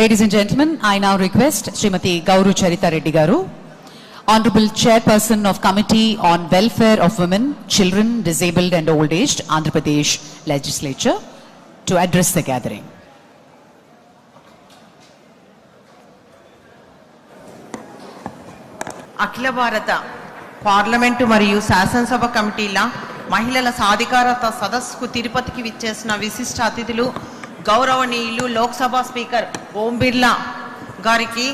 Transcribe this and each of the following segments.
Ladies and gentlemen I now request Srimati Gouru Charitha Reddy garu honourable chairperson of committee on welfare of women children disabled and old age Andhra Pradesh legislature to address the gathering అఖిల భారత parliament మరియు శాసనసభ కమిటీల మహిళల సాధికారత సదస్సుకు తిరుపతికి విచ్చేసిన విశిష్ట అతిథులు గౌరవనీయులు లోక్సభ స్పీకర్ ఓం బిర్లా గారికి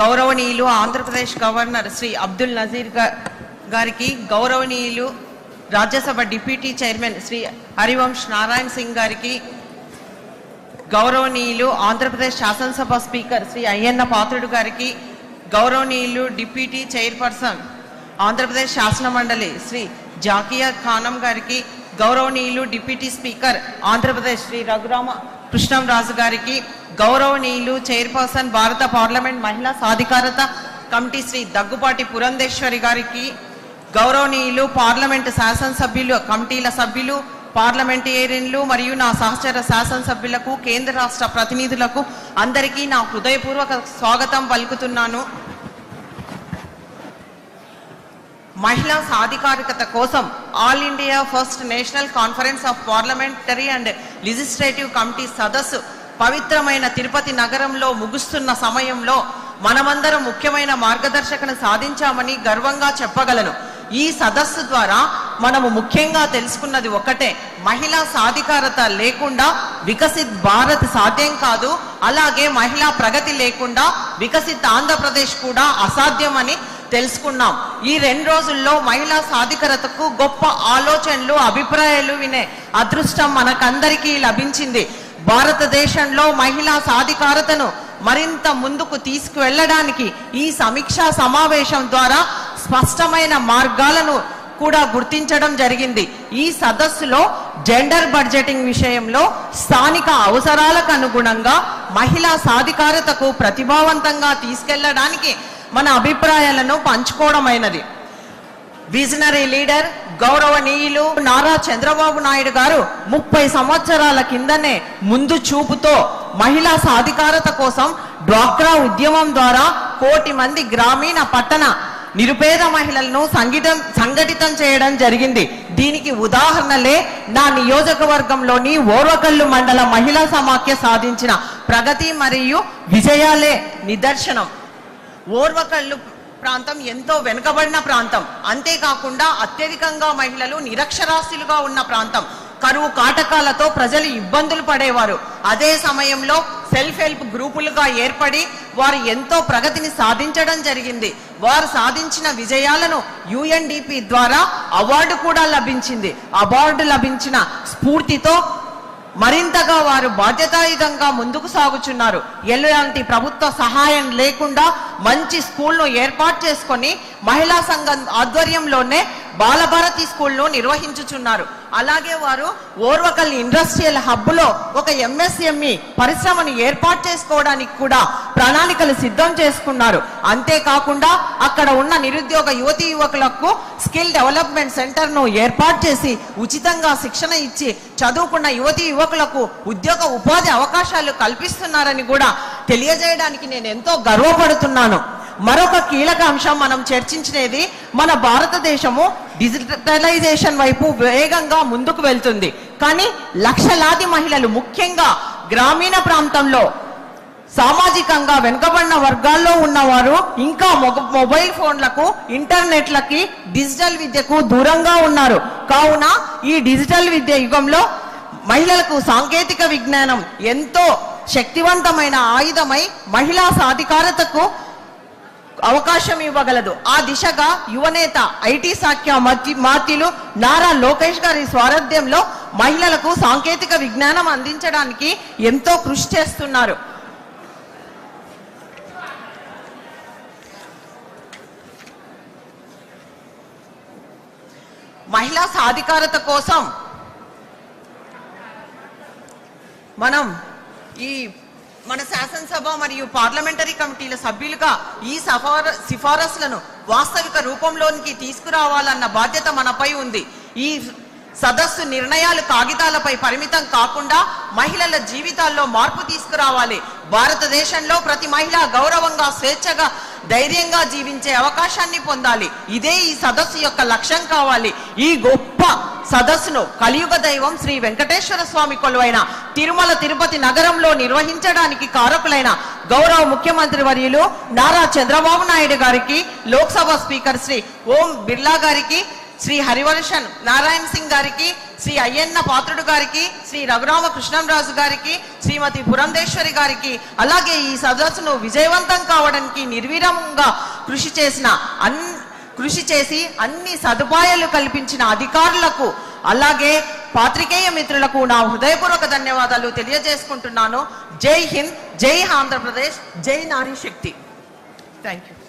గౌరవనీయులు ఆంధ్రప్రదేశ్ గవర్నర్ శ్రీ అబ్దుల్ నజీర్ గారికి గౌరవనీయులు రాజ్యసభ డిప్యూటీ చైర్మన్ శ్రీ హరివంశ్ నారాయణ్ సింగ్ గారికి గౌరవనీయులు ఆంధ్రప్రదేశ్ శాసనసభ స్పీకర్ శ్రీ అయ్యన్న పాత్రుడు గారికి గౌరవనీయులు డిప్యూటీ చైర్పర్సన్ ఆంధ్రప్రదేశ్ శాసన మండలి శ్రీ జాకియా ఖానం గారికి గౌరవనీయులు డిప్యూటీ స్పీకర్ ఆంధ్రప్రదేశ్ శ్రీ రఘురామ కృష్ణంరాజు గారికి గౌరవనీయులు చైర్పర్సన్ భారత పార్లమెంట్ మహిళా సాధికారత కమిటీ శ్రీ దగ్గుపాటి పురంధేశ్వరి గారికి గౌరవనీయులు పార్లమెంటు శాసనసభ్యులు కమిటీల సభ్యులు పార్లమెంటేరియన్లు మరియు నా సహచర శాసనసభ్యులకు కేంద్ర రాష్ట్ర ప్రతినిధులకు అందరికీ నా హృదయపూర్వక స్వాగతం పలుకుతున్నాను. మహిళా సాధికారికత కోసం all India first national conference of parliamentary and legislative committee సదస్సు పవిత్రమైన తిరుపతి నగరంలో ముగుస్తున్న సమయంలో మనమందరం ముఖ్యమైన మార్గదర్శకను సాధించామని గర్వంగా చెప్పగలను. ఈ సదస్సు ద్వారా మనము ముఖ్యంగా తెలుసుకున్నది ఒకటే మహిళా సాధికారత లేకుండా వికసిత్ భారత్ సాధ్యం కాదు అలాగే మహిళా ప్రగతి లేకుండా వికసిత్ ఆంధ్రప్రదేశ్ కూడా అసాధ్యమని తెలుసుకున్నాం. ఈ రెండు రోజుల్లో మహిళా సాధికారతకు గొప్ప ఆలోచనలు అభిప్రాయాలు వినే అదృష్టం మనకందరికీ లభించింది. భారతదేశంలో మహిళా సాధికారతను మరింత ముందుకు తీసుకువెళ్ళడానికి ఈ సమీక్షా సమావేశం ద్వారా స్పష్టమైన మార్గాలను కూడా గుర్తించడం జరిగింది. ఈ సదస్సులో జెండర్ బడ్జెటింగ్ విషయంలో స్థానిక అవసరాలకు అనుగుణంగా మహిళా సాధికారతకు ప్రతిభావంతంగా తీసుకెళ్ళడానికి మన అభిప్రాయాలను పంచుకోవడమైనది. విజనరీ లీడర్ గౌరవనీయులు నారా చంద్రబాబు నాయుడు గారు ముప్పై సంవత్సరాల కిందనే ముందు చూపుతో మహిళా సాధికారత కోసం డ్వాక్రా ఉద్యమం ద్వారా కోటి మంది గ్రామీణ పట్టణ నిరుపేద మహిళలను సంఘటితం సంఘటితం చేయడం జరిగింది. దీనికి ఉదాహరణలే నా నియోజకవర్గంలోని ఓర్వకల్లు మండల మహిళా సమాఖ్య సాధించిన ప్రగతి మరియు విజయాలే నిదర్శనం. ఓర్వకల్లు ప్రాంతం ఎంతో వెనుకబడిన ప్రాంతం. అంతేకాకుండా అత్యధికంగా మహిళలు నిరక్షరాస్యులుగా ఉన్న ప్రాంతం. కరువు కాటకాలతో ప్రజలు ఇబ్బందులు పడేవారు. అదే సమయంలో సెల్ఫ్ హెల్ప్ గ్రూపులుగా ఏర్పడి వారు ఎంతో ప్రగతిని సాధించడం జరిగింది. వారు సాధించిన విజయాలను యుఎన్డిపి ద్వారా అవార్డు కూడా లభించింది. అవార్డు లభించిన స్ఫూర్తితో మరింతగా వారు బాధ్యతాయుతంగా ముందుకు సాగుచున్నారు. ఎలాంటి ప్రభుత్వ సహాయం లేకుండా మంచి స్కూల్ను ఏర్పాటు చేసుకొని మహిళా సంఘం ఆధ్వర్యంలోనే బాలభారతి స్కూల్ను నిర్వహించుచున్నారు. అలాగే వారు ఓర్వకల్ ఇండస్ట్రియల్ హబ్లో ఒక ఎంఎస్ఎంఈ పరిశ్రమను ఏర్పాటు చేసుకోవడానికి కూడా ప్రణాళికలు సిద్ధం చేసుకున్నారు. అంతేకాకుండా అక్కడ ఉన్న నిరుద్యోగ యువతి యువకులకు స్కిల్ డెవలప్మెంట్ సెంటర్ను ఏర్పాటు చేసి ఉచితంగా శిక్షణ ఇచ్చి చదువుకున్న యువతి యువకులకు ఉద్యోగ ఉపాధి అవకాశాలు కల్పిస్తున్నారని కూడా తెలియజేయడానికి నేను ఎంతో గర్వపడుతున్నాను. మరొక కీలక అంశం మనం చర్చించినది మన భారతదేశము డిజిటలైజేషన్ వైపు వేగంగా ముందుకు వెళ్తుంది. కానీ లక్షలాది మహిళలు ముఖ్యంగా గ్రామీణ ప్రాంతంలో సామాజికంగా వెనుకబడిన వర్గాల్లో ఉన్నవారు ఇంకా మొబైల్ ఫోన్లకు ఇంటర్నెట్లకి డిజిటల్ విద్యకు దూరంగా ఉన్నారు. కావున ఈ డిజిటల్ విద్య యుగంలో మహిళలకు సాంకేతిక విజ్ఞానం ఎంతో శక్తివంతమైన ఆయుధమై మహిళా సాధికారతకు అవకాశం ఇవ్వగలదు. ఆ దిశగా యువనేత ఐటీ శాఖ మాతిలు నారా లోకేష్ గారి స్వారథ్యంలో మహిళలకు సాంకేతిక విజ్ఞానం అందించడానికి ఎంతో కృషి చేస్తున్నారు. మహిళా సాధికారత కోసం మనం ఈ మన శాసనసభ మరియు పార్లమెంటరీ కమిటీల సభ్యులుగా ఈ సఫార సిఫారసులను వాస్తవిక రూపంలోనికి తీసుకురావాలన్న బాధ్యత మనపై ఉంది. ఈ సదస్సు నిర్ణయాలు కాగితాలపై పరిమితం కాకుండా మహిళల జీవితాల్లో మార్పు తీసుకురావాలి. భారతదేశంలో ప్రతి మహిళ గౌరవంగా స్వేచ్ఛగా ధైర్యంగా జీవించే అవకాశాన్ని పొందాలి. ఇదే ఈ సదస్సు యొక్క లక్ష్యం కావాలి. ఈ గొప్ప సదస్సును కలియుగ దైవం శ్రీ వెంకటేశ్వర స్వామి కొలువైన తిరుమల తిరుపతి నగరంలో నిర్వహించడానికి కారకులైన గౌరవ ముఖ్యమంత్రి వర్యులు నారా చంద్రబాబు నాయుడు గారికి లోక్సభ స్పీకర్ శ్రీ ఓం బిర్లా గారికి శ్రీ హరివర్షన్ నారాయణ సింగ్ గారికి శ్రీ అయ్యన్న పాత్రుడు గారికి శ్రీ రఘురామ కృష్ణంరాజు గారికి శ్రీమతి పురంధేశ్వరి గారికి అలాగే ఈ సదస్సును విజయవంతం కావడానికి నిర్విరామంగా కృషి చేసిన అన్ని కృషి చేసి అన్ని సదుపాయాలు కల్పించిన అధికారులకు అలాగే పాత్రికేయ మిత్రులకు నా హృదయపూర్వక ధన్యవాదాలు తెలియజేసుకుంటున్నాను. జై హింద్ జై ఆంధ్రప్రదేశ్ జై నారీ శక్తి. Thank you